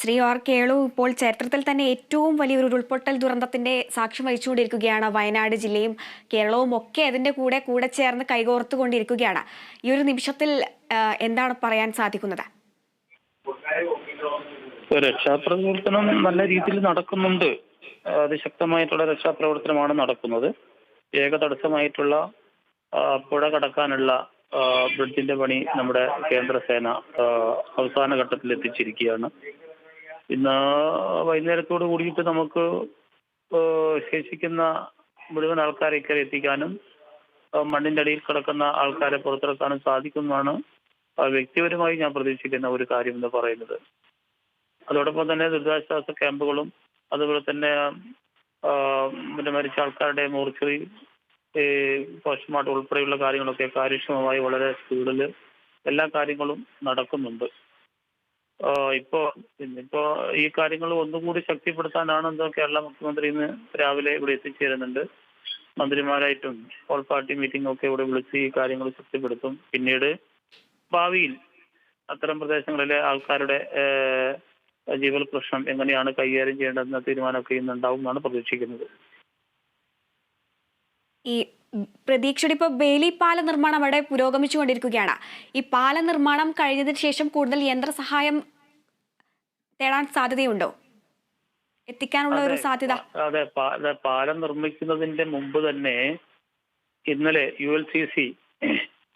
Shri R Kelu ഇപ്പോൾ ചരിത്രത്തിൽ തന്നെ ഏറ്റവും വലിയൊരു ഉരുൾപൊട്ടൽ ദുരന്തത്തിന്റെ സാക്ഷ്യം വഹിച്ചുകൊണ്ടിരിക്കുകയാണ്. വയനാട് ജില്ലയും കേരളവും ഒക്കെ അതിന്റെ കൂടെ കൂടെ ചേർന്ന് കൈകോർത്തുകൊണ്ടിരിക്കുകയാണ്. ഈ ഒരു നിമിഷത്തിൽ എന്താണ് പറയാൻ സാധിക്കുന്നത്? രക്ഷാപ്രവർത്തനം നല്ല രീതിയിൽ നടക്കുന്നുണ്ട്. അതിശക്തമായിട്ടുള്ള രക്ഷാപ്രവർത്തനമാണ് നടക്കുന്നത്. ഏക തടസ്സമായിട്ടുള്ള പുഴ കടക്കാനുള്ള ബ്രിഡ്ജിന്റെ പണി നമ്മുടെ കേന്ദ്ര സേന അവസാന ഘട്ടത്തിൽ എത്തിച്ചിരിക്കുകയാണ്. ഇന്ന് വൈകുന്നേരത്തോട് കൂടിയിട്ട് നമുക്ക് ശേഷിക്കുന്ന മുഴുവൻ ആൾക്കാരെ ഇക്കരെ എത്തിക്കാനും മണ്ണിന്റെ അടിയിൽ കിടക്കുന്ന ആൾക്കാരെ പുറത്തിറക്കാനും സാധിക്കുമെന്നാണ് വ്യക്തിപരമായി ഞാൻ പ്രതീക്ഷിക്കുന്ന ഒരു കാര്യം എന്ന് പറയുന്നത്. അതോടൊപ്പം തന്നെ ദുരിതാശ്വാസ ക്യാമ്പുകളും അതുപോലെ തന്നെ മരിച്ച ആൾക്കാരുടെ മോർച്ചറി പോസ്റ്റ്മോർട്ടം ഉൾപ്പെടെയുള്ള കാര്യങ്ങളൊക്കെ കാര്യക്ഷമമായി വളരെ സ്പീഡിൽ എല്ലാ കാര്യങ്ങളും നടക്കുന്നുണ്ട്. ഇപ്പോ ഇന്നിപ്പോ ഈ കാര്യങ്ങൾ ഒന്നുകൂടി ശക്തിപ്പെടുത്താനാണ് എന്തോ കേരള മുഖ്യമന്ത്രി ഇന്ന് രാവിലെ ഇവിടെ എത്തിച്ചേരുന്നുണ്ട്. മന്ത്രിമാരായിട്ടും ഓൾ പാർട്ടി മീറ്റിംഗ് ഒക്കെ ഇവിടെ വിളിച്ച് ഈ കാര്യങ്ങൾ ശക്തിപ്പെടുത്തും. പിന്നീട് ഭാവിയിൽ അത്തരം പ്രദേശങ്ങളിലെ ആൾക്കാരുടെ ജീവൽ പ്രശ്നം എങ്ങനെയാണ് കൈകാര്യം ചെയ്യേണ്ടതെന്ന തീരുമാനമൊക്കെ ഇന്നുണ്ടാവും എന്നാണ് പ്രതീക്ഷിക്കുന്നത്. ഈ പ്രതീക്ഷയുടെ ഇപ്പോൾ ബേലി പാല നിർമ്മാണം അവിടെ പുരോഗമിച്ചുകൊണ്ടിരിക്കുകയാണ്. ഈ പാല നിർമ്മാണം കഴിഞ്ഞതിന് ശേഷം കൂടുതൽ യന്ത്രസഹായം തേടാൻ സാധ്യതയുണ്ടോ? എത്തിക്കാനുള്ള ഒരു സാധ്യത? അതെ അതെ, പാലം നിർമ്മിക്കുന്നതിന്റെ മുമ്പ് തന്നെ ഇന്നലെ യു എൽ സി സി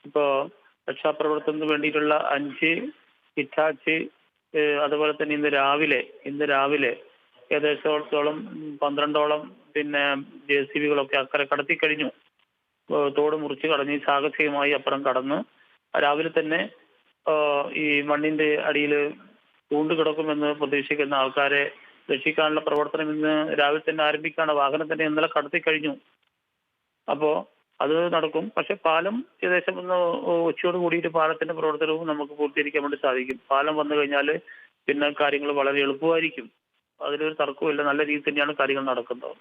ഇപ്പോ രക്ഷാപ്രവർത്തനത്തിന് വേണ്ടിയിട്ടുള്ള അഞ്ച് ഇറ്റാച്ച് അതുപോലെ തന്നെ ഇന്ന് രാവിലെ ഇന്ന് രാവിലെ ഏകദേശത്തോളം പന്ത്രണ്ടോളം പിന്നെ ജെ സി ബികളൊക്കെ അക്കരെ കടത്തി കഴിഞ്ഞു. തോട് മുറിച്ച് കടഞ്ഞ് സാഹസികമായി അപ്പുറം കടന്ന് രാവിലെ തന്നെ ഈ മണ്ണിന്റെ അടിയിൽ കിടക്കുമെന്ന് പ്രതീക്ഷിക്കുന്ന ആൾക്കാരെ രക്ഷിക്കാനുള്ള പ്രവർത്തനം ഇന്ന് രാവിലെ തന്നെ ആരംഭിക്കാണ് വാഹനം തന്നെ ഇന്നലെ കടത്തി കഴിഞ്ഞു. അപ്പോ അത് നടക്കും. പക്ഷെ പാലം ഏകദേശം ഒന്ന് ഉച്ചയോട് കൂടിയിട്ട് പാലത്തിന്റെ പ്രവർത്തനവും നമുക്ക് പൂർത്തീകരിക്കാൻ വേണ്ടി സാധിക്കും. പാലം വന്നു കഴിഞ്ഞാൽ പിന്നെ കാര്യങ്ങൾ വളരെ എളുപ്പമായിരിക്കും. അതിലൊരു തർക്കവുമില്ല നല്ല രീതിയിൽ തന്നെയാണ് കാര്യങ്ങൾ നടക്കുന്നത്.